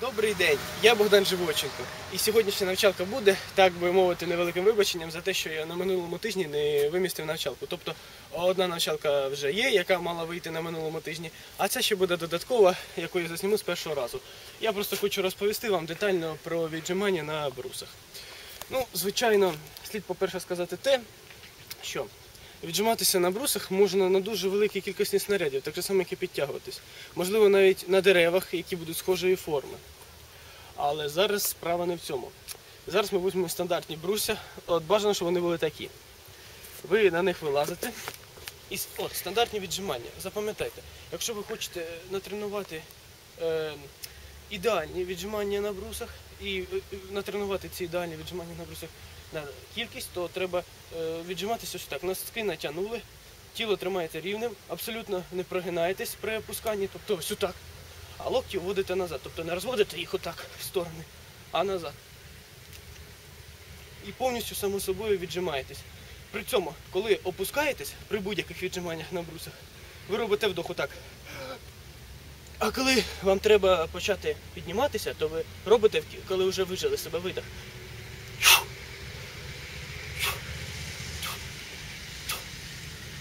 Добрий день, я Богдан Живоченко. І сьогоднішня навчалка буде, так би мовити, невеликим вибаченням за те, що я на минулому тижні не вимістив навчалку. Тобто одна навчалка вже є, яка мала вийти на минулому тижні, а ця ще буде додаткова, яку я засніму з першого разу. Я просто хочу розповісти вам детально про віджимання на брусах. Ну, звичайно, слід, по-перше, сказати те, що віджиматися на брусах можна на дуже великій кількості снарядів, так само, як і підтягуватись. Можливо, навіть на деревах, які будуть схожої форми. Але зараз справа не в цьому. Зараз ми візьмемо стандартні бруся. От бажано, щоб вони були такі. Ви на них вилазите. І от, стандартні віджимання. Запам'ятайте, якщо ви хочете натренувати е, ідеальні віджимання на брусах і е, е, натренувати ці ідеальні віджимання на брусах на кількість, то треба е, віджиматися ось так. Носки натягнули, тіло тримаєте рівним, абсолютно не прогинаєтесь при опусканні, тобто ось отак. А локті вводите назад, тобто не розводите їх отак в сторони, а назад. І повністю само собою віджимаєтесь. При цьому, коли опускаєтесь при будь-яких віджиманнях на брусах, ви робите вдох отак. А коли вам треба почати підніматися, то ви робите, коли вже вижили себе видих.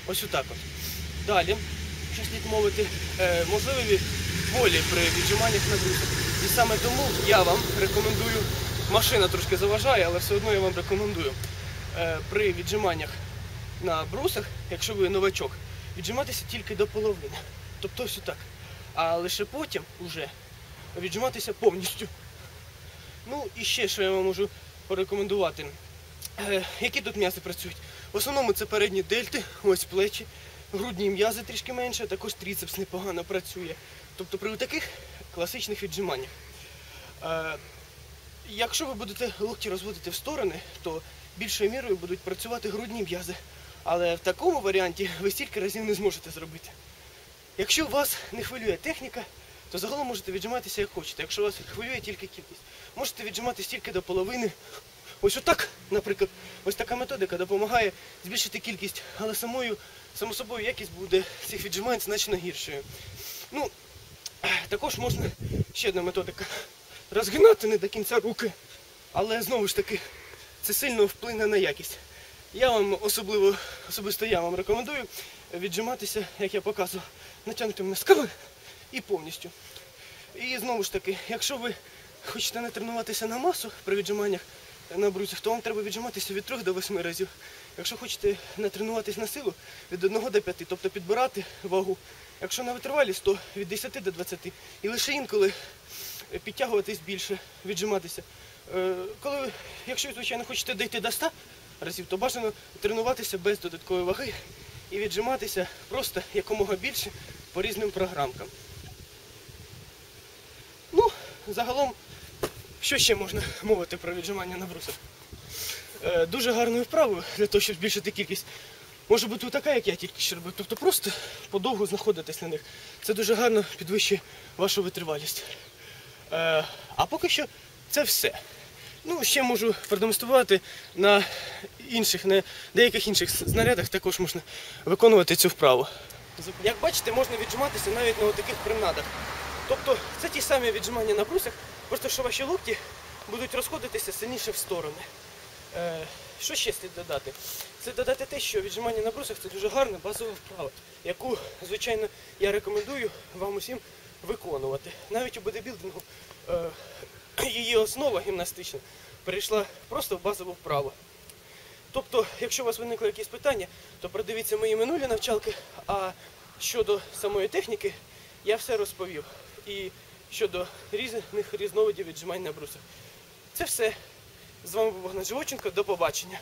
Ось отак от. Далі, що слід мовити, е, можливі болі при віджиманнях на брусах. І саме тому я вам рекомендую, машина трошки заважає, але все одно я вам рекомендую е, при віджиманнях на брусах, якщо ви новачок, віджиматися тільки до половини. Тобто ось отак. А лише потім уже віджиматися повністю. Ну і ще що я вам можу порекомендувати. Е, які тут м'язи працюють? В основному це передні дельти, ось плечі, грудні м'язи трішки менше, також тріцепс непогано працює. Тобто при таких класичних віджиманнях. Е, якщо ви будете локті розводити в сторони, то більшою мірою будуть працювати грудні м'язи. Але в такому варіанті ви стільки разів не зможете зробити. Якщо вас не хвилює техніка, то загалом можете віджиматися як хочете. Якщо вас хвилює тільки кількість, можете віджиматися тільки до половини. Ось отак, наприклад, ось така методика допомагає збільшити кількість, але самою, само собою якість буде цих віджимань значно гіршою. Ну, також можна ще одна методика. Розгинати не до кінця руки, але знову ж таки це сильно вплине на якість. Я вам особливо, особисто я вам рекомендую віджиматися, як я показував, натягнутими носками і повністю. І знову ж таки, якщо ви хочете не тренуватися на масу при віджиманнях на брусях, то вам треба віджиматися від 3 до 8 разів. Якщо хочете натренуватись на силу, від 1 до 5, тобто підбирати вагу. Якщо на витривалість, то від 10 до 20. І лише інколи підтягуватись більше, віджиматися. Е, Коли, якщо, ви, звичайно, хочете дійти до 100 разів, то бажано тренуватися без додаткової ваги і віджиматися просто якомога більше по різним програмкам. Ну, загалом, що ще можна мовити про віджимання на брусах? Е, Дуже гарною вправою для того, щоб збільшити кількість. Може бути така, як я тільки що робив. Тобто просто подовго знаходитись на них. Це дуже гарно підвищує вашу витривалість. Е, А поки що це все. Ну, ще можу продемонструвати на інших, на деяких інших знарядах також можна виконувати цю вправу. Як бачите, можна віджиматися навіть на таких принадах. Тобто це ті самі віджимання на брусях, просто що ваші локті будуть розходитися сильніше в сторони. Е, що ще слід додати? Це додати те, що віджимання на брусах це дуже гарна базова вправа, яку, звичайно, я рекомендую вам усім виконувати. Навіть у бодибілдингу е, її основа гімнастична перейшла просто в базову вправу. Тобто, якщо у вас виникли якісь питання, то продивіться мої минулі навчалки, а щодо самої техніки я все розповів. І щодо різних різновидів віджимань на брусах. Це все. З вами був Богдан Живоченко. До побачення.